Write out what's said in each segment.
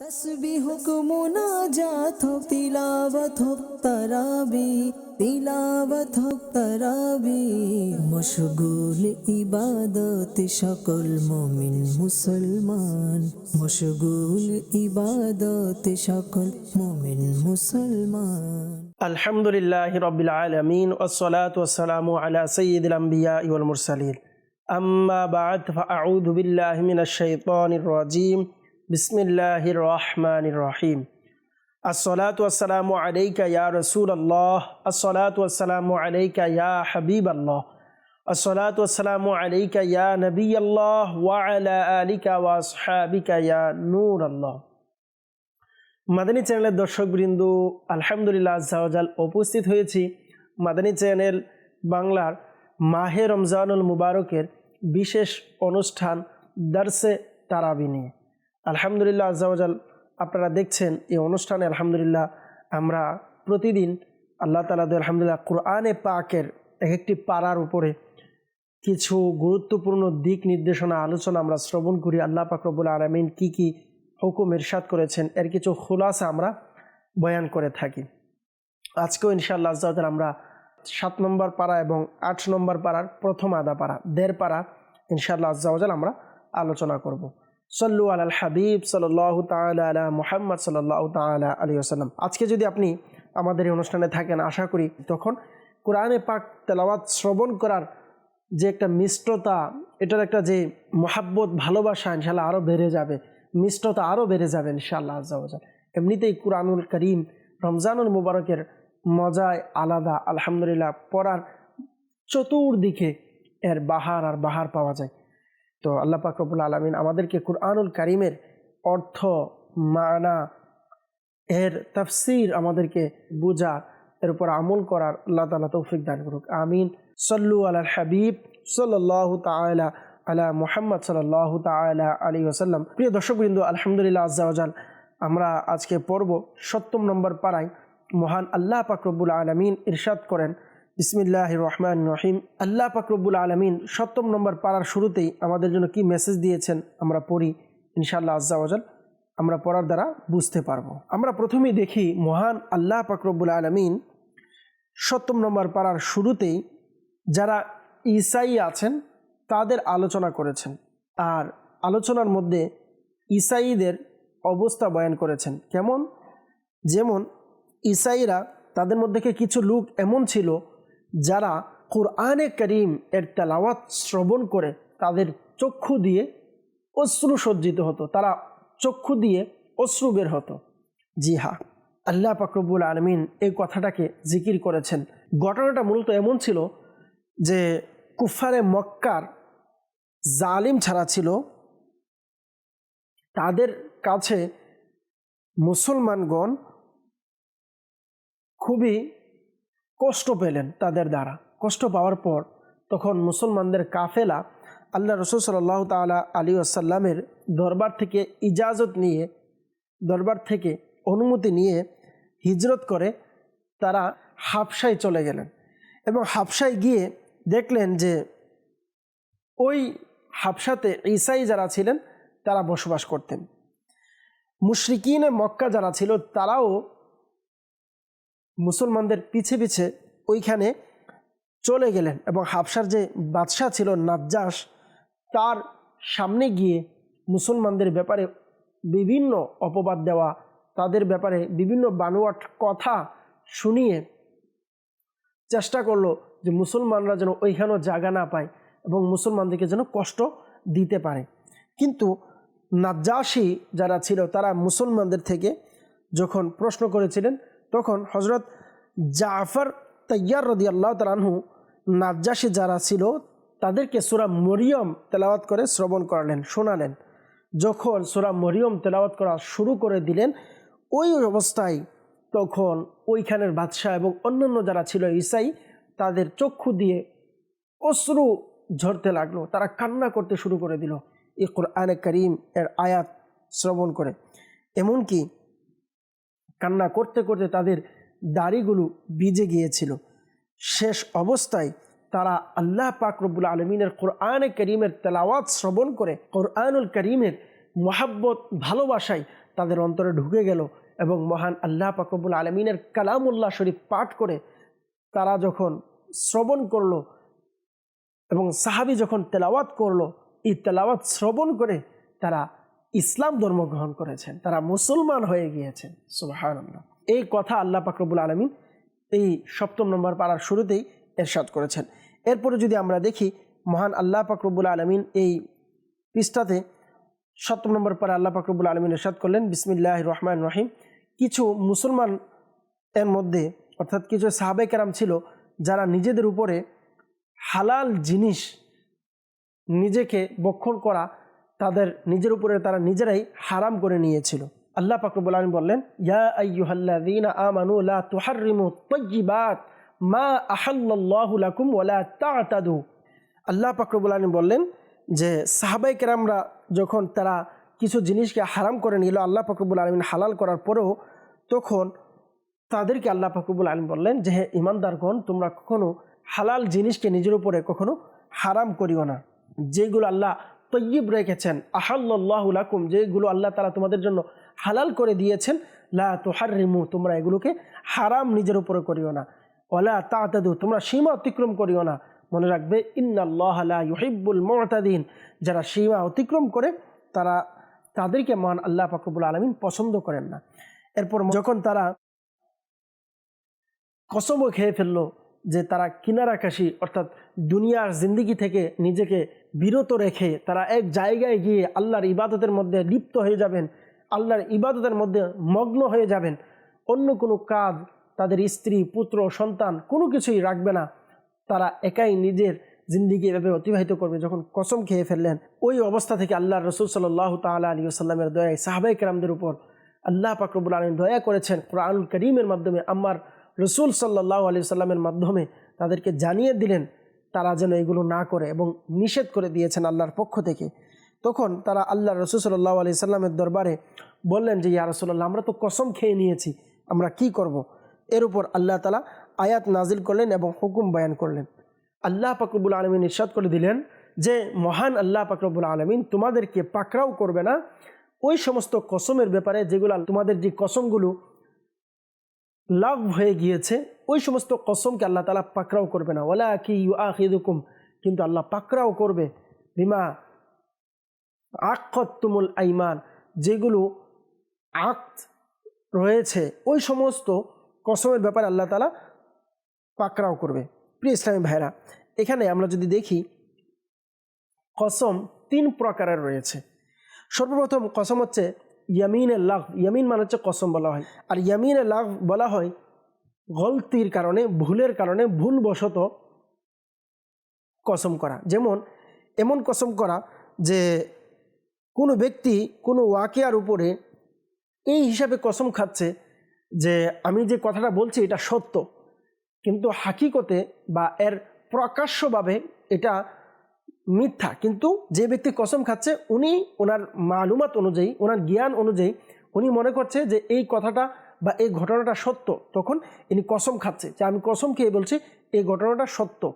তসবিহ মুনাজাত হোক, তিলাওয়াত হোক, তারাবি, তিলাওয়াত হোক, তারাবি। মশগুল ইবাদত সকল মমিন মুসলমান। মশগুল ইবাদত সকল মমিন মুসলমান। আলহামদুলিল্লাহ রবিল আলমিন ওসলাত ওসালাম আলা সঈদ আম্বিয়া ইউল মুরসালিন। আম্মা বাদ ফাউদ বিল্লাহ মিনাশ শাইতানির রাজিম। বিসমিল্লাহ রহমান রহিম আসসালাতাম আলাইকা রসুল আল্লাহ আসসালাতাম আলাইকা ইয়া হাবিব আল্লাহ আসসালাতাম আলাইকা ইয়া নবী আল্লাহ ওয়ালা আলিকা ওয়াসহাবিকা নূর আল্লাহ মাদানী চ্যানেলের দর্শকবৃন্দ, আলহামদুলিল্লাহ জাহজাল উপস্থিত হয়েছি। মাদানী চ্যানেল বাংলার মাহে রমজানুল মুবারকের বিশেষ অনুষ্ঠান দর্শে তারাবিনী আলহামদুলিল্লাহ আজাল আপনারা দেখছেন এই অনুষ্ঠানে আলহামদুলিল্লাহ আমরা প্রতিদিন আল্লাহ তালাদ আলহামদুলিল্লাহ কোরআনে পাকের এক একটি পাড়ার উপরে কিছু গুরুত্বপূর্ণ দিক নির্দেশনা, আলোচনা আমরা শ্রবণ করি। আল্লাহ পাকরবুল আলমিন কি কি হুকুম ইরশাদ করেছেন, এর কিছু খুলাসা আমরা বয়ান করে থাকি। আজকেও ইনশাআল্লাহ আজাদ আমরা সাত নম্বর পাড়া এবং আট নম্বর পাড়ার প্রথম আদা পাড়া, দেড় পাড়া ইনশাআল্লাহ আজাল আমরা আলোচনা করব। সল্লু আল হাবিব সাল্লাহ তালা আলা মুহাম্মদ সাল্লাহ তালা আলী আসাল্লাম আজকে যদি আপনি আমাদের এই অনুষ্ঠানে থাকেন, আশা করি তখন কোরআনে পাক তেলাওয়াত শ্রবণ করার যে একটা মিষ্টতা, এটার একটা যে মহাব্বত, ভালোবাসা ইনশাল্লাহ আরও বেড়ে যাবে। মিষ্টতা আরও বেড়ে যাবে ইনশাআল্লাহ আজাল এমনিতেই কোরআনুল করিম রমজানুল মুবারকের মজায় আলাদা, আলহামদুলিল্লাহ, পড়ার চতুর্দিকে এর বাহার আর বাহার পাওয়া যায়। তো আল্লাহ পাকরবুল আলমিন আমাদেরকে কুরআনুল করিমের অর্থ, মানা, এর তফসির আমাদেরকে বুঝা, এর উপর আমল করার আল্লাহ তালা তৌফিক দান করুক। আমিন। সল্লু আল হাবিব সাল্লাহ তালা আলা মুহাম্মদ সাল্লাহ তালা আলী ওসাল্লাম প্রিয় দর্শকবৃন্দ, আলহামদুলিল্লাহ আজাল আমরা আজকে পড়ব সপ্তম নম্বর পাড়ায়। মহান আল্লাহ পাকরবুল আলমিন ইরশাদ করেন বিসমিল্লাহ রহমান রহিম। আল্লাহ পাকরবুল আলমিন সপ্তম নম্বর পাড়ার শুরুতেই আমাদের জন্য কি মেসেজ দিয়েছেন আমরা পড়ি, ইনশাআল্লাহ আজাল আমরা পড়ার দ্বারা বুঝতে পারব। আমরা প্রথমেই দেখি মহান আল্লাহ পাকরবুল আলমিন সপ্তম নম্বর পাড়ার শুরুতেই যারা ইসাই আছেন তাদের আলোচনা করেছেন আর আলোচনার মধ্যে ইসাইদের অবস্থা বয়ান করেছেন। কেমন? যেমন ইসাইরা তাদের মধ্যে কিছু লোক এমন ছিল যারা কোরআনে করিম এর তেলাওয়াত শ্রবণ করে তাদের চক্ষু দিয়ে অশ্রু সজ্জিত হতো, তারা চক্ষু দিয়ে অশ্রু বের হতো। জি হা আল্লাহ পাকরবুল আলমিন এই কথাটাকে জিকির করেছেন। ঘটনাটা মূলত এমন ছিল যে কুফারে মক্কার জালিম ছাড়া ছিল, তাদের কাছে মুসলমানগণ খুবই কষ্ট পেলেন তাদের দ্বারা। কষ্ট পাওয়ার পর তখন মুসলমানদের কাফেলা আল্লাহ রসুল সাল্লাহ তালা আলী আসাল্লামের দরবার থেকে ইজাজত নিয়ে, দরবার থেকে অনুমতি নিয়ে হিজরত করে তারা হাফসায় চলে গেলেন এবং হাফসায় গিয়ে দেখলেন যে ওই হাফসাতে ঈসাই যারা ছিলেন তারা বসবাস করতেন। মুশরিকিনে মক্কা যারা ছিল তারাও মুসলমানদের পিছে পিছে ওইখানে চলে গেলেন এবং হাফসার যে বাদশাহ ছিল নাজ্জাস, তার সামনে গিয়ে মুসলমানদের ব্যাপারে বিভিন্ন অপবাদ দেওয়া, তাদের ব্যাপারে বিভিন্ন বানোয়াট কথা শুনিয়ে চেষ্টা করল যে মুসলমানরা যেন ওইখানেও জায়গা না পায় এবং মুসলমানদেরকে যেন কষ্ট দিতে পারে। কিন্তু নাজ্জাসী যারা ছিল, তারা মুসলমানদের থেকে যখন প্রশ্ন করেছিলেন তখন হজরত জাফর তৈয়ার রদি আল্লাহ তালাহু নাজ্জাসী যারা ছিল, তাদেরকে সুরা মরিয়ম তেলাওয়াত করে শ্রবণ করালেন, শোনালেন। যখন সুরা মরিয়ম তেলাওয়াত করা শুরু করে দিলেন, ওই অবস্থায় তখন ওইখানের বাদশাহ এবং অন্যান্য যারা ছিল ইসাই তাদের চক্ষু দিয়ে অশ্রু ঝরতে লাগল। তারা কান্না করতে শুরু করে দিল। এই কোরআনে করিম এর আয়াত শ্রবণ করে। এমনকি কান্না করতে করতে তাদের দাড়িগুলো ভিজে গিয়েছিল। শেষ অবস্থায় তারা আল্লাহ পাক রব্বুল আলমিনের কোরআনে করিমের তেলাওয়াত শ্রবণ করে কোরআনুল করিমের মহাব্বত, ভালোবাসায় তাদের অন্তরে ঢুকে গেল এবং মহান আল্লাহ পাকবুল আলমিনের কালামুল্লাহ শরীফ পাঠ করে তারা যখন শ্রবণ করল এবং সাহাবি যখন তেলাওয়াত করল, এই তেলাওয়াত শ্রবণ করে তারা ইসলাম ধর্ম গ্রহণ করেছেন, তারা মুসলমান হয়ে গিয়েছেন সুবাহান এই কথা আল্লাহ পাকরবুল আলমিন এই সপ্তম নম্বর পাড়ার শুরুতেই এরশাদ করেছেন। এরপরে যদি আমরা দেখি, মহান আল্লাহ পাকরবুল আলমিন এই পৃষ্ঠাতে সপ্তম নম্বর পাড়া আল্লাহ পাকরবুল আলমিন এরশাদ করলেন বিসমিল্লাহ রহমান রহিম। কিছু মুসলমান এর মধ্যে, অর্থাৎ কিছু সাহাবে কেরাম ছিল, যারা নিজেদের উপরে হালাল জিনিস নিজেকে বক্ষণ করা তাদের নিজের উপরে তারা নিজেরাই হারাম করে নিয়েছিল। আল্লাহ পাকরবুল আলম বললেন, ইয়া মা আল্লাহ পাকরবুল আলম বললেন যে সাহাবাই কেরামরা যখন তারা কিছু জিনিসকে হারাম করে নিল, আল্লাহ পাকরবুল আলমিন হালাল করার পরেও তখন তাদেরকে আল্লাহ ফাকুবুল আলম বললেন যে, হে ইমানদারগণ তোমরা কখনো হালাল জিনিসকে নিজের উপরে কখনো হারাম করিও না। যেগুলো আল্লাহ তৈয়ব রেখেছেন। আহাল্লাহুলাকুম যেগুলো আল্লাহ তালা তোমাদের জন্য হালাল করে দিয়েছেন। লা তোহার রিমু তোমরা এগুলোকে হারাম নিজের উপরে করিও না। ওলা তাতাদু, তোমরা সীমা অতিক্রম করিও না। মনে রাখবে, ইন্নাল্লাহ ইউহিব্বুল মতাদিন। যারা সীমা অতিক্রম করে, তারা তাদেরকে মান আল্লাহ ফাকুবুল আলমিন পছন্দ করেন না। এরপর যখন তারা কসমও খেয়ে ফেলল যে তারা কিনারাকাশি অর্থাৎ দুনিয়ার জিন্দিগি থেকে নিজেকে বিরত রেখে তারা এক জায়গায় গিয়ে আল্লাহর ইবাদতের মধ্যে লিপ্ত হয়ে যাবেন, আল্লাহর ইবাদতের মধ্যে মগ্ন হয়ে যাবেন। অন্য কোনো কাজ তাদের স্ত্রী, পুত্র, সন্তান কোনো কিছুই রাখবে না। তারা একাই নিজের জিন্দিগি এভাবে অতিবাহিত করবে, যখন কসম খেয়ে ফেললেন। ওই অবস্থা থেকে আল্লাহ রসুল সাল্লাহ তালা আলী আসাল্লামের দয়ায় সাহাবাই কেরামদের উপর আল্লাহ পাকরবুল আলম দয়া করেছেন কোরআনুল করিমের মাধ্যমে। আমার রসুল সাল্লাহ আলি সাল্লামের মাধ্যমে তাদেরকে জানিয়ে দিলেন তারা যেন এগুলো না করে এবং নিষেধ করে দিয়েছেন আল্লাহর পক্ষ থেকে। তখন তারা আল্লাহ রসুল সাল্লাহ আলি সাল্লামের দরবারে বললেন যে, ইয়া রসুল্লাহ আমরা তো কসম খেয়ে নিয়েছি, আমরা কি করব। এর উপর আল্লাহ তালা আয়াত নাজিল করলেন এবং হুকুম বয়ান করলেন। আল্লাহ পাকরবুল আলমিন ইরশাদ করে দিলেন যে, মহান আল্লাহ পাকরবুল আলমিন তোমাদেরকে পাকড়াও করবে না। ওই সমস্ত কসমের ব্যাপারে যেগুলো তোমাদের যে কসমগুলো লাভ হয়ে গিয়েছে ওই সমস্ত কসমকে আল্লাহ তালা পাকড়াও করবে না। ওলা কি ইউ আহিদুকুম কিন্তু আল্লাহ পাকড়াও করবে। বিমা আক্ষতুমুল আইমান, যেগুলো আক্ত রয়েছে, ওই সমস্ত কসমের ব্যাপারে আল্লাহ তালা পাকড়াও করবে। প্রিয় ইসলামী ভাইরা এখানে আমরা যদি দেখি, কসম তিন প্রকারের রয়েছে। সর্বপ্রথম কসম হচ্ছে ইয়ামিনের লাভ ইয়ামিন মানে হচ্ছে কসম বলা হয়। আর ইয়ামিনের লাভ বলা হয় গলতির কারণে, ভুলের কারণে ভুলবশত কসম করা। যেমন, এমন কসম করা যে কোনো ব্যক্তি কোনো ওয়াকিয়ার উপরে এই হিসাবে কসম খাচ্ছে যে আমি যে কথাটা বলছি এটা সত্য, কিন্তু হাকিকতে বা এর প্রকাশ্যভাবে এটা মিথ্যা। কিন্তু যে ব্যক্তি কসম খাচ্ছে, উনি ওনার মালুমাত অনুযায়ী, ওনার জ্ঞান অনুযায়ী, উনি মনে করছে যে এই কথাটা বা এই ঘটনাটা সত্য, তখন ইনি কসম খাচ্ছে যে আমি কসম খেয়ে বলছি, এই ঘটনাটা সত্য।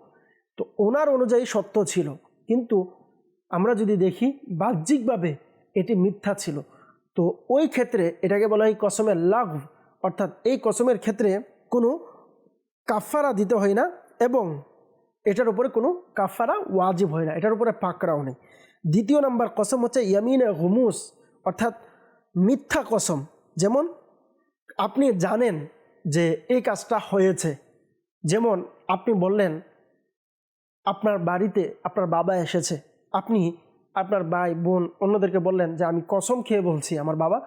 তো ওনার অনুযায়ী সত্য ছিল। কিন্তু আমরা যদি দেখি, বাহ্যিকভাবে এটি মিথ্যা ছিল। তো ওই ক্ষেত্রে এটাকে বলা হয় কসমের লাভ অর্থাৎ এই কসমের ক্ষেত্রে কোনো কাফারা দিতে হয় না এবং এটার উপরে কোনো কাফারা ওয়াজিব হয় না। এটার উপরে পাকড়াও নেই। দ্বিতীয় নাম্বার কসম হচ্ছে ইয়ামিনে হুমুস অর্থাৎ মিথ্যা কসম। যেমন আপনি জানেন যে এই কাজটা হয়েছে। যেমন আপনি বললেন, আপনার বাড়িতে আপনার বাবা এসেছে। আপনি আপনার ভাই, বোন অন্যদেরকে বললেন যে, আমি কসম খেয়ে বলছি, আমার বাবা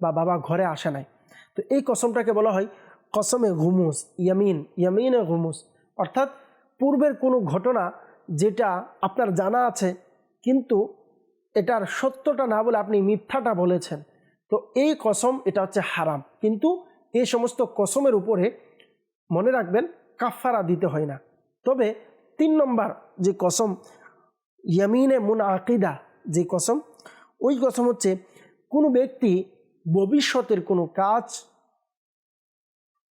বা বাবা ঘরে আসে নাই। তো এই কসমটাকে বলা হয় কসমে ঘুমুস, ইয়ামিন, ইয়ামিনে ঘুমুস। অর্থাৎ পূর্বের কোনো ঘটনা যেটা আপনার জানা আছে, কিন্তু এটার সত্যটা না বলে আপনি মিথ্যাটা বলেছেন। তো এই কসম এটা হচ্ছে হারাম। কিন্তু এই সমস্ত কসমের উপরে মনে রাখবেন কাফারা দিতে হয় না। তবে তিন নম্বর যে কসম, ইয়ামিনে মুন আকিদা যে কসম, ওই কসম হচ্ছে কোনো ব্যক্তি ভবিষ্যতের কোনো কাজ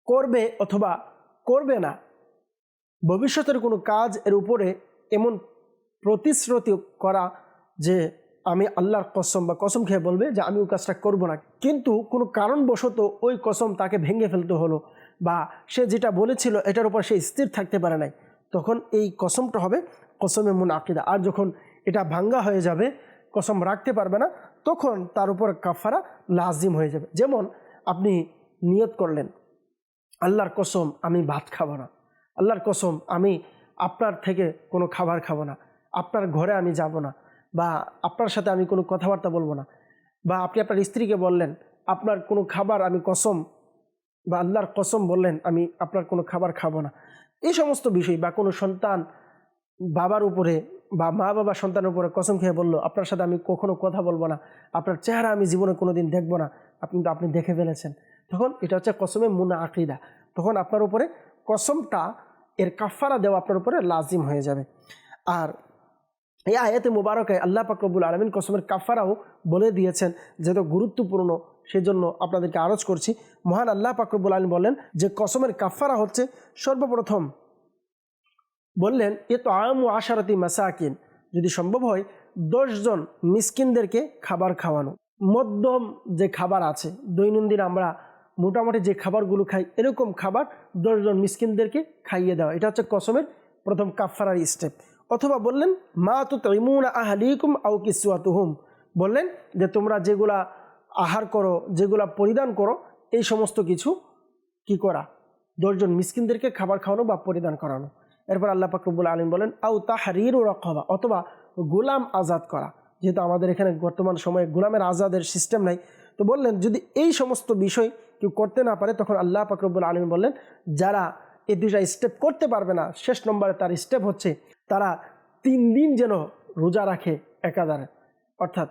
করবে অথবা করবে না, ভবিষ্যতের কোনো কাজ এর উপরে এমন প্রতিশ্রুতি করা যে আমি আল্লাহর কসম বা কসম খেয়ে বলবে যে আমি ওই কাজটা করব না। কিন্তু কোনো কারণবশত ওই কসম তাকে ভেঙে ফেলতে হলো বা সে যেটা বলেছিল এটার উপর সে স্থির থাকতে পারে নাই। তখন এই কসমটা হবে কসমে মুন আকিদা আর যখন এটা ভাঙ্গা হয়ে যাবে, কসম রাখতে পারবে না, তখন তার উপর কাফারা লাজিম হয়ে যাবে। যেমন আপনি নিয়ত করলেন, আল্লাহর কসম আমি ভাত খাব না। আল্লাহর কসম আমি আপনার থেকে কোনো খাবার খাব না। আপনার ঘরে আমি যাব না। বা আপনার সাথে আমি কোনো কথাবার্তা বলব না। বা আপনি আপনার স্ত্রীকে বললেন, আপনার কোনো খাবার আমি কসম বা আল্লাহর কসম বললেন, আমি আপনার কোনো খাবার খাব না। এই সমস্ত বিষয় বা কোনো সন্তান বাবার উপরে বা মা বাবা সন্তানের উপরে কসম খেয়ে বলল, আপনার সাথে আমি কখনো কথা বলব না। আপনার চেহারা আমি জীবনে কোনো দিন দেখব না। আপনি তো আপনি দেখে ফেলেছেন। তখন এটা হচ্ছে কসমে মুনা আকিদা তখন আপনার উপরে কসমটা, এর কাফারা দেওয়া আপনার উপরে লাজিম হয়ে যাবে। আর এই আয়াতে মুবারকে আল্লাহ পাকরবুল আলমিন কসমের কাফারাও বলে দিয়েছেন যেহেতু গুরুত্বপূর্ণ সেজন্য আপনাদেরকে আরজ করছি। মহান আল্লাহ পাকরবুল আলম বলেন যে কসমের কাফারা হচ্ছে সর্বপ্রথম বললেন এ তো আম ও আশারতি মাসাকিন যদি সম্ভব হয় দশজন মিসকিনদেরকে খাবার খাওয়ানো। মধ্যম যে খাবার আছে, দৈনন্দিন আমরা মোটামুটি যে খাবারগুলো খাই, এরকম খাবার দশজন মিসকিনদেরকে খাইয়ে দেওয়া। এটা হচ্ছে কসমের প্রথম কাফারার স্টেপ অথবা বললেন, মা তো তৈমুন আহলিকুম আউ কিসুয়াতুহুম বললেন যে, তোমরা যেগুলা আহার করো, যেগুলা পরিধান করো, এই সমস্ত কিছু কি করা? দশজন মিসকিনদেরকে খাবার খাওয়ানো বা পরিধান করানো? এরপর আল্লাহ পাকরবুল আলম বলেন আউ তাহারির ও রকবা, অথবা গোলাম আজাদ করা। যেহেতু আমাদের এখানে বর্তমান সময়ে গোলামের আজাদের সিস্টেম নাই, তো বললেন, যদি এই সমস্ত বিষয় কেউ করতে না পারে, তখন আল্লাহ পাকরবুল আলম বললেন, যারা এই দুইটা স্টেপ করতে পারবে না, শেষ নম্বরে তার স্টেপ হচ্ছে তারা তিন দিন যেন রোজা রাখে একাধারে। অর্থাৎ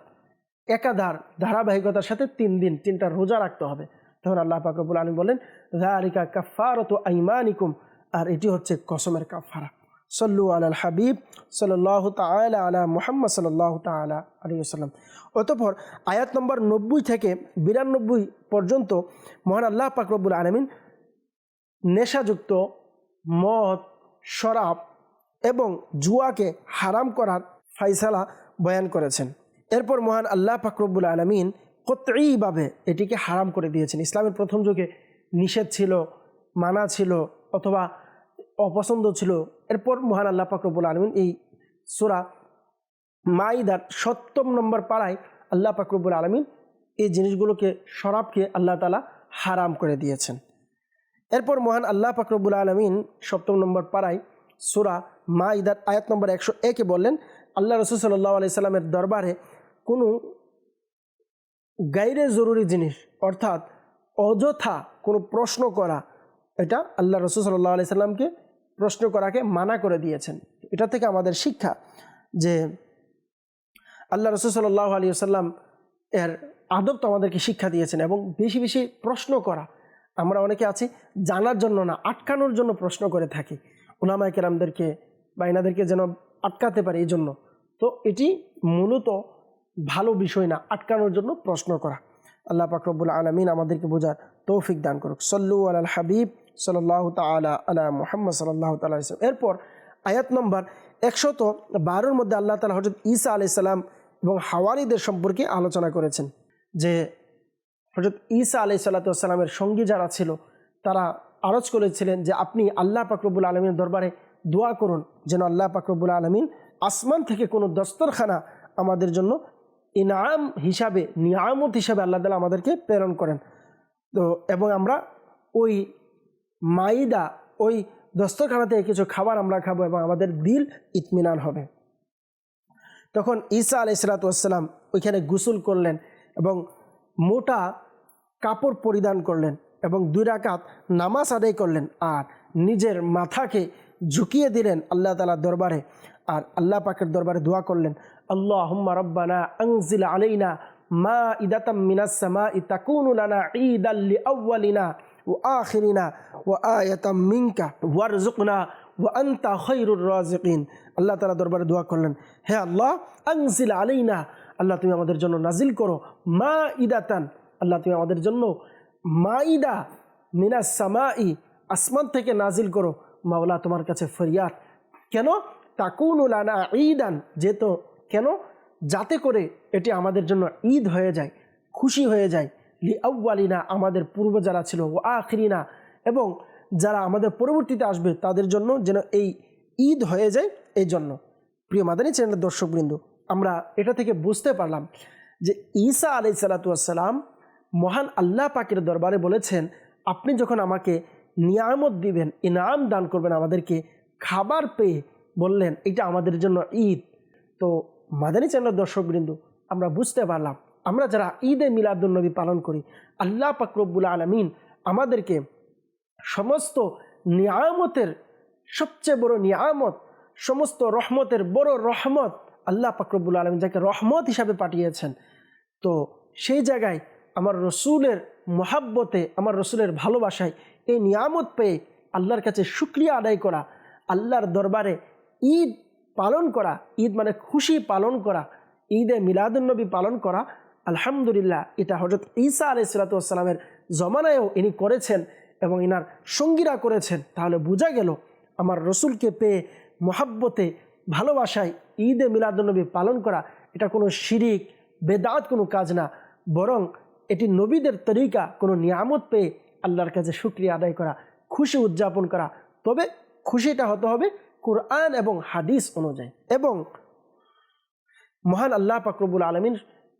একাধার ধারাবাহিকতার সাথে তিন দিন, তিনটা রোজা রাখতে হবে। তখন আল্লাহ পাকরবুল আলম বলেন রালিকা কাফারত আইমানিকুম। আর এটি হচ্ছে কসমের কাফারা সল্লু আল হাবিব সাল্লাহ তালা আলা মোহাম্মদ সাল্লাহ তালা আলী আসাল্লাম অতপর আয়াত নম্বর নব্বই থেকে বিরানব্বই পর্যন্ত মহান আল্লাহ পাকরবুল আলমিন নেশাযুক্ত মদ, শরাব এবং জুয়াকে হারাম করার ফাইসালা বয়ান করেছেন। এরপর মহান আল্লাহ ফাকরবুল আলমিন কতইভাবে এটিকে হারাম করে দিয়েছেন? ইসলামের প্রথম যুগে নিষেধ ছিল, মানা ছিল অথবা অপছন্দ ছিল। এরপর মহান আল্লাহ ফাকরবুল আলমিন এই সুরা মাইদার সপ্তম নম্বর পাড়ায় আল্লাহ ফাকরবুল আলমিন এই জিনিসগুলোকে, শরাবকে আল্লাহ তালা হারাম করে দিয়েছেন। এরপর মহান আল্লাহ ফাকরবুল আলমিন সপ্তম নম্বর পাড়ায় সুরা মা ইদার আয়াত নম্বর একশো একে বললেন, আল্লাহ রসুল সাল্লাহ আলি সাল্লামের দরবারে কোনো গাইরে জরুরি জিনিস, অর্থাৎ অযথা কোনো প্রশ্ন করা, এটা আল্লাহ রসুল সাল্লাহ আলি সাল্লামকে প্রশ্ন করাকে মানা করে দিয়েছেন। এটা থেকে আমাদের শিক্ষা যে আল্লাহ রসুল সাল্লাহ আলী সাল্লাম এর আদব তো আমাদেরকে শিক্ষা দিয়েছেন এবং বেশি বেশি প্রশ্ন করা। আমরা অনেকে আছি, জানার জন্য না, আটকানোর জন্য প্রশ্ন করে থাকি। ওলামায় কেরামদেরকে বা এনাদেরকে যেন আটকাতে পারে এই জন্য। তো এটি মূলত ভালো বিষয় না, আটকানোর জন্য প্রশ্ন করা। আল্লাহ পাকরবুল আলমিন আমাদেরকে বোঝার তৌফিক দান করুক। সল্লু আল হাবিব সাল্লাহ তালা আলা মোহাম্মদ সাল্লাহ তালা এরপর আয়াত নম্বর একশত বারোর মধ্যে আল্লাহ তালা হজরত ঈসা আলাইসাল্লাম এবং হাওয়ারিদের সম্পর্কে আলোচনা করেছেন। যে হজরত ঈসা আলাই সাল্লাতামের সঙ্গী যারা ছিল, তারা আরজ করেছিলেন যে আপনি আল্লাহ পাকরবুল আলমীর দরবারে দোয়া করুন যেন আল্লাহ পাকরবুল আলমিন আসমান থেকে কোনো দস্তরখানা আমাদের জন্য ইনাম হিসাবে, নিয়ামত হিসাবে আল্লাহ তালা আমাদেরকে প্রেরণ করেন। তো এবং আমরা ওই মাইদা, ওই দস্তরখানা থেকে কিছু খাবার আমরা খাব এবং আমাদের দিল ইতমিনান হবে। তখন ঈসা আলাই সালাতাম ওইখানে গুসল করলেন এবং মোটা কাপড় পরিধান করলেন। এবং দুই রাকাত নামাজ আদায় করলেন আর নিজের মাথাকে ঝুঁকিয়ে দিলেন আল্লাহ তালার দরবারে আর আল্লাহ পাকের দরবারে দোয়া করলেন আল্লাহ হুম্মা রব্বানা আংজিল আলাইনা মা ইদাতাম মিনাসমা ইতাকুনুলানা ঈদ আল্লি আউ্বালিনা ও আখিরিনা ও আয়াতাম মিঙ্কা ওয়ারজুকনা ও আন্তা খৈরুর রাজিকিন আল্লাহ তালা দরবারে দোয়া করলেন, হে আল্লাহ আংজিল আলাইনা, আল্লাহ তুমি আমাদের জন্য নাজিল করো মা ইদাতান আল্লাহ তুমি আমাদের জন্য মাইদা মিনা সামাই, আসমান থেকে নাজিল করো। মাওলা তোমার কাছে ফরিয়াদ। কেন? তাকুন তাকুনুলানা ঈদান যেহেতু কেন? যাতে করে এটি আমাদের জন্য ঈদ হয়ে যায়, খুশি হয়ে যায়। লি আউ্বালিনা আমাদের পূর্ব যারা ছিল, ও আখরিনা, এবং যারা আমাদের পরবর্তীতে আসবে, তাদের জন্য যেন এই ঈদ হয়ে যায় এই জন্য। প্রিয় মাদানী চ্যানেলের দর্শকবৃন্দ, আমরা এটা থেকে বুঝতে পারলাম যে ঈসা আলাই সালাতাম মহান আল্লাহ পাকের দরবারে বলেছেন, আপনি যখন আমাকে নিয়ামত দিবেন, ইনাম দান করবেন আমাদেরকে খাবার পেয়ে বললেন, এটা আমাদের জন্য ঈদ। তো মাদানী চ্যানেলের দর্শকবৃন্দ, আমরা বুঝতে পারলাম, আমরা যারা ঈদে মিলাদুলনবী পালন করি, আল্লাহ পাকরব্বুল আলমিন আমাদেরকে সমস্ত নিয়ামতের, সবচেয়ে বড় নিয়ামত, সমস্ত রহমতের বড় রহমত আল্লাহ পাকরবুল আলম যাকে রহমত হিসাবে পাঠিয়েছেন। তো সেই জায়গায় আমার রসুলের মহাব্বতে, আমার রসুলের ভালোবাসায় এই নিয়ামত পেয়ে আল্লাহর কাছে শুক্রিয়া আদায় করা, আল্লাহর দরবারে ঈদ পালন করা, ঈদ মানে খুশি পালন করা, ঈদে মিলাদুলনবী পালন করা, আলহামদুলিল্লাহ, এটা হজরত ঈসা আলাই সালাতামের জমানায়ও ইনি করেছেন এবং ইনার সঙ্গীরা করেছেন। তাহলে বোঝা গেল, আমার রসুলকে পেয়ে মহাব্বতে, ভালোবাসায় ঈদে মিলাদুলনবী পালন করা, এটা কোনো শিরিক, বেদাত কোনো কাজ না। বরং এটি নবীদের তরিকা, কোনো নিয়ামত পেয়ে আল্লাহর কাছে শুক্রিয়া আদায় করা, খুশি উদযাপন করা। তবে খুশিটা হতে হবে কোরআন এবং হাদিস অনুযায়ী। এবং মহান আল্লাহ পাকরবুল আলমিন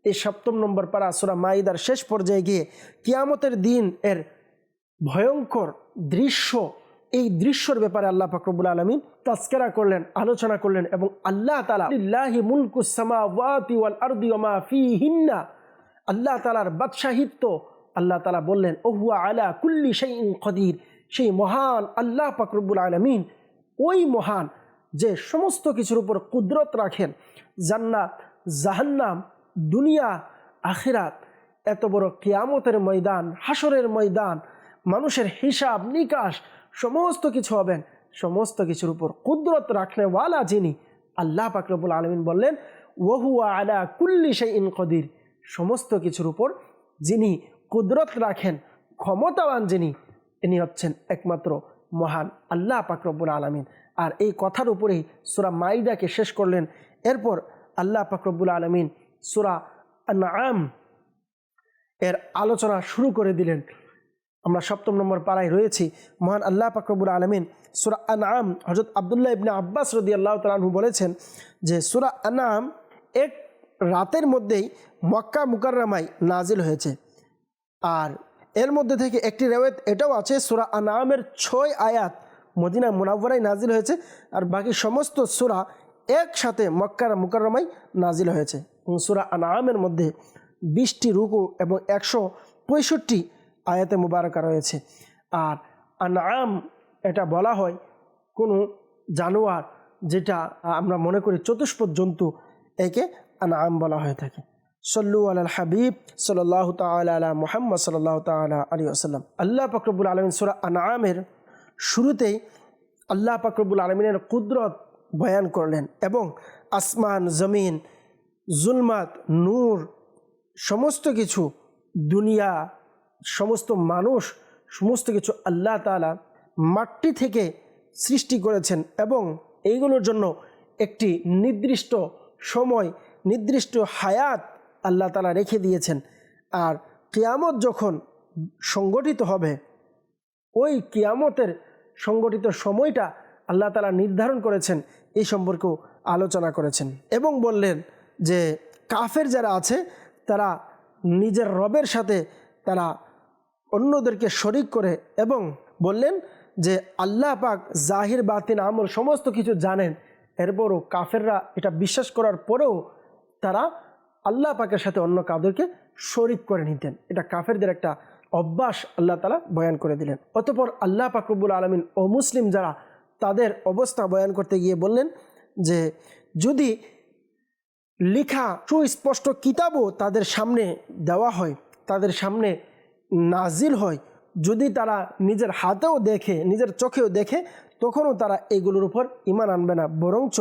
এই সপ্তম নম্বর পারা সুরা মাইদার শেষ পর্যায়ে গিয়ে কিয়ামতের দিন এর ভয়ঙ্কর দৃশ্য, এই দৃশ্যর ব্যাপারে আল্লাহ ফাকরবুল আলমিন তাস্কেরা করলেন, আলোচনা করলেন এবং আল্লাহ তালাহি মুলকুসামা ফি হিন্না আল্লাহ তালার বাদশাহিত্য আল্লাহ তালা বললেন, ওহুয়া আলা কুল্লি সেই কদির। সেই মহান আল্লাহ ফাকরবুল আলমিন ওই মহান যে সমস্ত কিছুর উপর কুদরত রাখেন, জান্নাত, জাহান্নাম, দুনিয়া, আখিরাত, এত বড় কিয়ামতের ময়দান হাসরের ময়দান, মানুষের হিসাব নিকাশ, সমস্ত কিছু হবেন, সমস্ত কিছুর উপর কুদরত রাখনেওয়ালা যিনি আল্লাহ পাকরবুল আলমিন বললেন, ওহুয়া আলা কুল্লি সেই ইন কদির। সমস্ত কিছুর উপর যিনি কুদরত রাখেন, ক্ষমতাবান যিনি, তিনি হচ্ছেন একমাত্র মহান আল্লাহ পাকরবুল আলমিন। আর এই কথার উপরেই সুরা মাইদাকে শেষ করলেন। এরপর আল্লাহ পাকরবুল আলমিন সুরা নাম এর আলোচনা শুরু করে দিলেন। আমরা সপ্তম নম্বর পাড়ায় রয়েছি। মহান আল্লাহ পাকরবুল আলমিন সুরা আনাম হজরত আবদুল্লাহ ইবনে আব্বাস রদি আল্লাহ তালু বলেছেন যে সুরা আনাম এক রাতের মধ্যেই মক্কা মুকাররামায় নাজিল হয়েছে। আর এর মধ্যে থেকে একটি রেওয়েত এটাও আছে, সুরা আনামের ছয় আয়াত মদিনা মুনাব্বরাই নাজিল হয়েছে আর বাকি সমস্ত সুরা একসাথে মক্কার মুকাররমাই নাজিল হয়েছে। এবং সুরা আনামের মধ্যে বিশটি রুকু এবং একশো পঁয়ষট্টি আয়াতে মুবারকা রয়েছে। আর আনাম এটা বলা হয় কোনো জানোয়ার যেটা আমরা মনে করি চতুষ্পদ জন্তু, একে আনাম বলা হয়ে থাকে। সল্লু আল হাবিব সাল্লাহ তালা মোহাম্মদ সাল্লাহ তালা আলী আসাল্লাম আল্লাহ ফকরবুল আলমিন সুরা আনামের শুরুতেই আল্লাহ ফকরবুল আলমিনের কুদরত বয়ান করলেন এবং আসমান, জমিন, জুলমাত, নূর সমস্ত কিছু, দুনিয়া সমস্ত মানুষ সমস্ত কিছু আল্লাহ তালা মাটি থেকে সৃষ্টি করেছেন এবং এইগুলোর জন্য একটি নির্দিষ্ট সময় নির্দিষ্ট হায়াত আল্লাহ তালা রেখে দিয়েছেন। আর কিয়ামত যখন সংগঠিত হবে, ওই কিয়ামতের সংগঠিত সময়টা আল্লাহ তালা নির্ধারণ করেছেন, এই সম্পর্কেও আলোচনা করেছেন। এবং বললেন যে কাফের যারা আছে, তারা নিজের রবের সাথে তারা অন্যদেরকে শরিক করে এবং বললেন যে আল্লাহ পাক জাহির, বাতিন, আমল সমস্ত কিছু জানেন। এরপরও কাফেররা এটা বিশ্বাস করার পরেও তারা আল্লাহ পাকের সাথে অন্য কাউদেরকে শরিক করে নিতেন। এটা কাফেরদের একটা অভ্যাস আল্লাহ তালা বয়ান করে দিলেন। অতপর আল্লাহ পাকরবুল আলমিন, ও মুসলিম যারা, তাদের অবস্থা বয়ান করতে গিয়ে বললেন যে, যদি লিখা সুস্পষ্ট কিতাবও তাদের সামনে দেওয়া হয়, তাদের সামনে নাজিল হয়, যদি তারা নিজের হাতেও দেখে, নিজের চোখেও দেখে, তখনও তারা এগুলোর উপর ইমান আনবে না। বরঞ্চ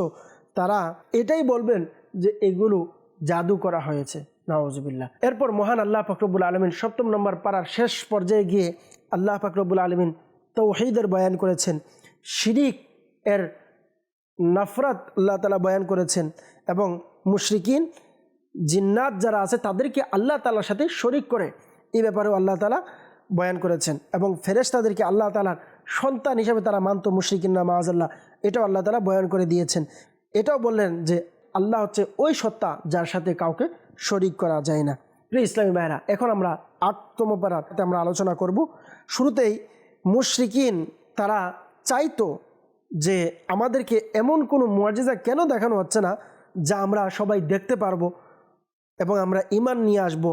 তারা এটাই বলবেন যে এগুলো জাদু করা হয়েছে নওয়াজবিল্লা এরপর মহান আল্লাহ ফখরবুল আলমিন সপ্তম নম্বর পাড়ার শেষ পর্যায়ে গিয়ে আল্লাহ ফখরবুল আলমিন তৌহিদের বয়ান করেছেন। শিরিক এর নফরত আল্লাহ তালা বয়ান করেছেন এবং মুশরিকিন, জিন্নাত যারা আছে তাদেরকে আল্লাহ তালার সাথে শরিক করে এই ব্যাপারেও আল্লাহ তালা বয়ান করেছেন এবং ফেরেশতাদেরকে আল্লাহ তালার সন্তান হিসেবে তারা মানত মুশরিকিন্না মাহাজাল্লাহ এটাও আল্লাহ তালা বয়ান করে দিয়েছেন। এটাও বললেন যে আল্লাহ হচ্ছে ওই সত্তা যার সাথে কাউকে শরিক করা যায় না। প্রিয় ইসলামী ভাইরা এখন আমরা আটতম পারাতে আমরা আলোচনা করব। শুরুতেই মুশরিকিন, তারা চাইতো যে আমাদেরকে এমন কোনো মুআজিজা কেন দেখানো হচ্ছে না যা আমরা সবাই দেখতে পারব এবং আমরা ইমান নিয়ে আসব।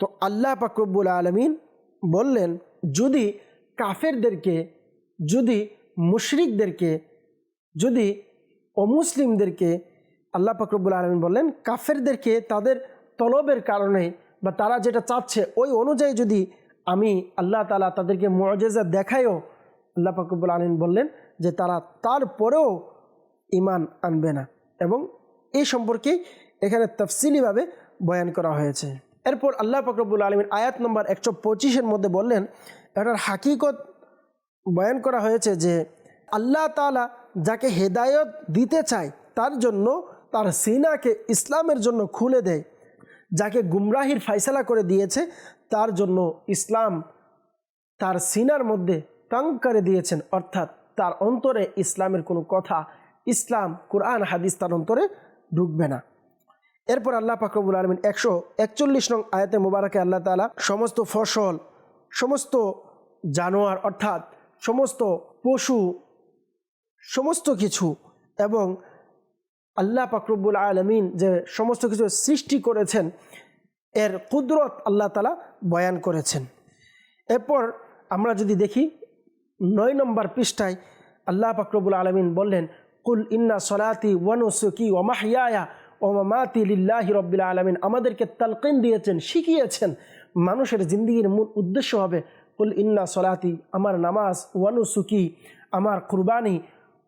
তো আল্লাহ পাকরব্বুল আলমিন বললেন, যদি কাফেরদেরকে, যদি মুশরিকদেরকে, যদি অমুসলিমদেরকে আল্লাহ পাকরব্বুল আলমিন বললেন, কাফেরদেরকে তাদের তলবের কারণে বা তারা যেটা চাচ্ছে ওই অনুযায়ী যদি আমি আল্লাহ তালা তাদেরকে মজেজা দেখায়ও, আল্লাহ পাকরব্বুল আলমিন বললেন যে তারা তারপরেও ইমান আনবে না। এবং এই সম্পর্কে এখানে তফসিলিভাবে বয়ান করা হয়েছে। এরপর আল্লাহ পাকরবুল আলমিন আয়াত নম্বর একশো পঁচিশের মধ্যে বললেন, এটার হাকিকত বয়ান করা হয়েছে যে আল্লাহ তালা যাকে হেদায়ত দিতে চায়, তার জন্য তার সিনাকে ইসলামের জন্য খুলে দেয়। যাকে গুমরাহির ফাইসলা করে দিয়েছে, তার জন্য ইসলাম তার সিনার মধ্যে তাং করে দিয়েছেন। অর্থাৎ তার অন্তরে ইসলামের কোনো কথা, ইসলাম, কোরআন, হাদিস তার অন্তরে ঢুকবে না। এরপর আল্লাহ পাকরবুল আলমিন একশো একচল্লিশ নং আয়াতে মুবারকে আল্লাহ তালা সমস্ত ফসল, সমস্ত জানোয়ার, অর্থাৎ সমস্ত পশু সমস্ত কিছু এবং আল্লাহ পাকরবুল আলমিন যে সমস্ত কিছু সৃষ্টি করেছেন, এর কুদরত আল্লাহ তালা বয়ান করেছেন। এরপর আমরা যদি দেখি, নয় নম্বর পৃষ্ঠায় আল্লাহ পাকরবুল আলমিন বললেন, কুল ইন্না সলাতি ওয়ানুসুকি ওমাহিয়া ওমামাতি লিল্লাহি রব্বিল আলমিন। আমাদেরকে তালকিন দিয়েছেন, শিখিয়েছেন, মানুষের জিন্দগির মূল উদ্দেশ্য হবে, কুল ইন্না সলাতি, আমার নামাজ ওয়ানুসুকি আমার কুরবানি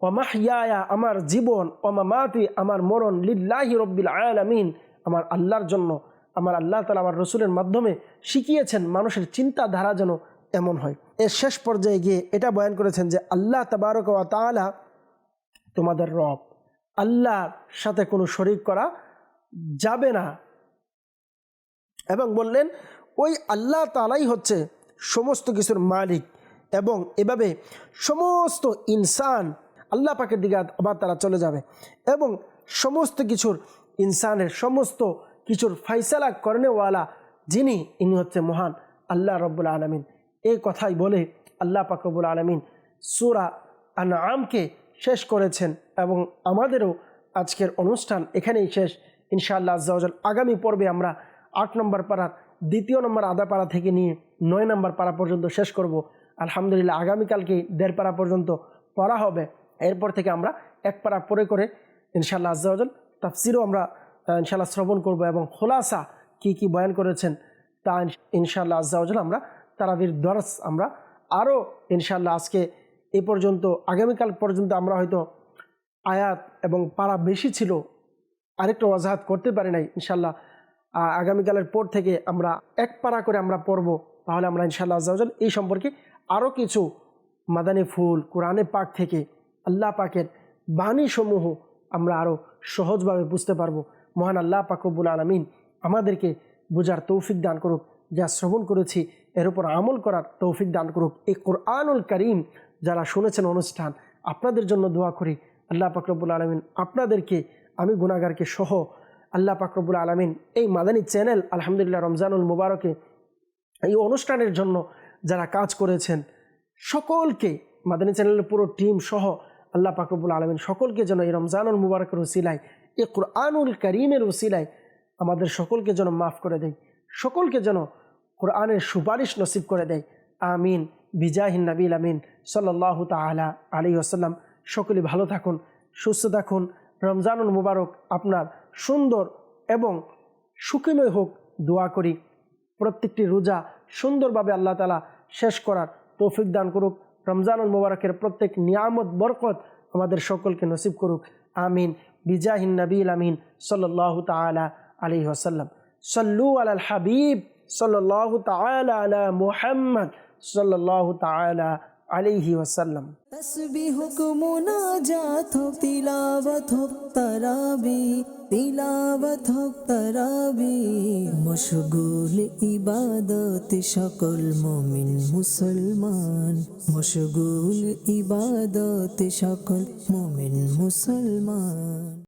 ওমাহিয়া আমার জীবন ওমামাতি আমার মরণ লিল্লাহি রব্বিল আলমিন। আমার আল্লাহর জন্য, আমার আল্লাহ তালা আমার রসুলের মাধ্যমে শিখিয়েছেন মানুষের চিন্তাধারা যেন এমন হয়। এর শেষ পর্যায়ে গিয়ে এটা বয়ান করেছেন যে, আল্লাহ তবারক ওয়া তালা তোমাদের রব। আল্লাহর সাথে কোনো শরিক করা যাবে না। এবং বললেন, ওই আল্লাহ তালাই হচ্ছে সমস্ত কিছুর মালিক এবং এভাবে সমস্ত ইনসান আল্লাহ পাকের দিকে আবার তারা চলে যাবে। এবং সমস্ত কিছুর ইনসানের সমস্ত কিছুর ফাইসালা করেনেওয়ালা যিনি, ইনি হচ্ছে মহান আল্লাহ রব্বুল আলমিন। এই কথাই বলে আল্লাহ পাকবুল আলমিন সুরা আন আমকে শেষ করেছেন এবং আমাদেরও আজকের অনুষ্ঠান এখানেই শেষ। ইনশাআল্লাহ আজ্জাউজাল আগামী পর্বে আমরা আট নম্বর পাড়ার দ্বিতীয় নম্বর আদা পাড়া থেকে নিয়ে নয় নম্বর পাড়া পর্যন্ত শেষ করব। আলহামদুলিল্লাহ, আগামীকালকে দেড় পাড়া পর্যন্ত পড়া হবে। এরপর থেকে আমরা এক পাড়া পরে করে ইনশাআল্লাহ আজ্জাউজাল তাফসিরও আমরা ইনশাল্লাহ শ্রবণ করব এবং খোলাসা কি কি বয়ান করেছেন তা ইনশাআল্লাহ আজ্জাউজাল আমরা তারাবির দরস আমরা আরও ইনশাল্লাহ আজকে এ পর্যন্ত, আগামীকাল পর্যন্ত আমরা হয়তো আয়াত এবং পাড়া বেশি ছিল, আরেকটু অজাহাত করতে পারি নাই ইনশাল্লাহ আগামীকালের পর থেকে আমরা এক পাড়া করে আমরা পড়ব, তাহলে আমরা ইনশাল্লাহ আজাল এই সম্পর্কে আরও কিছু মাদানী ফুল, কোরআনে পাক থেকে আল্লাহ পাকের বাণীসমূহ আমরা আরও সহজভাবে বুঝতে পারব। মহান আল্লাহ পাকবুল আলমিন আমাদেরকে বোঝার তৌফিক দান করুক, যা শ্রবণ করেছি, এর উপর আমল করার তৌফিক দান করুক। এই কোরআনুল করিম যারা শুনেছেন অনুষ্ঠান, আপনাদের জন্য দোয়া করি, আল্লাহ পাকরবুল আলমিন আপনাদেরকে, আমি গুণাগারকে সহ আল্লাহ পাকরবুল আলমিন এই মাদানী চ্যানেল আলহামদুলিল্লাহ রমজানুল মুবারকে এই অনুষ্ঠানের জন্য যারা কাজ করেছেন, সকলকে মাদানী চ্যানেলের পুরো টিম সহ আল্লাহ পাকরবুল আলমিন সকলকে যেন এই রমজানুল মুবারকের ওসিলায়, এই কোরআনুল করিমের ওসিলায় আমাদের সকলকে যেন মাফ করে দেয়, সকলকে যেন কোরআনের সুপারিশ নসিব করে দেয়। আমিন। বিজাহিন নবীল আমিন। সাল্লাহ তালা আলী আসাল্লাম সকলে ভালো থাকুন, সুস্থ থাকুন। রমজানুল মুবারক আপনার সুন্দর এবং সুখীময় হোক দোয়া করি। প্রত্যেকটি রোজা সুন্দরভাবে আল্লাহ তালা শেষ করার তৌফিক দান করুক। রমজানুল মুবারকের প্রত্যেক নিয়ামত, বরকত আমাদের সকলকে নসিব করুক। আমিন। বিজাহিন নবীল আমিন। সাল্লাহ তালা আলী ওসাল্লাম সল্লু আল হাবিব। সাল্লাহ তালা আলা মুহাম্মদ। সাল্লাহ তালা আলিহি ওয়াসাল্লাম। তসবিহ মোনাজাত তিলাওয়াত তারাবি তিলাওয়াত তারাবি মশগুল ইবাদত সকল মুমিন মুসলমান, মশগুল ইবাদত সকল মুমিন মুসলমান।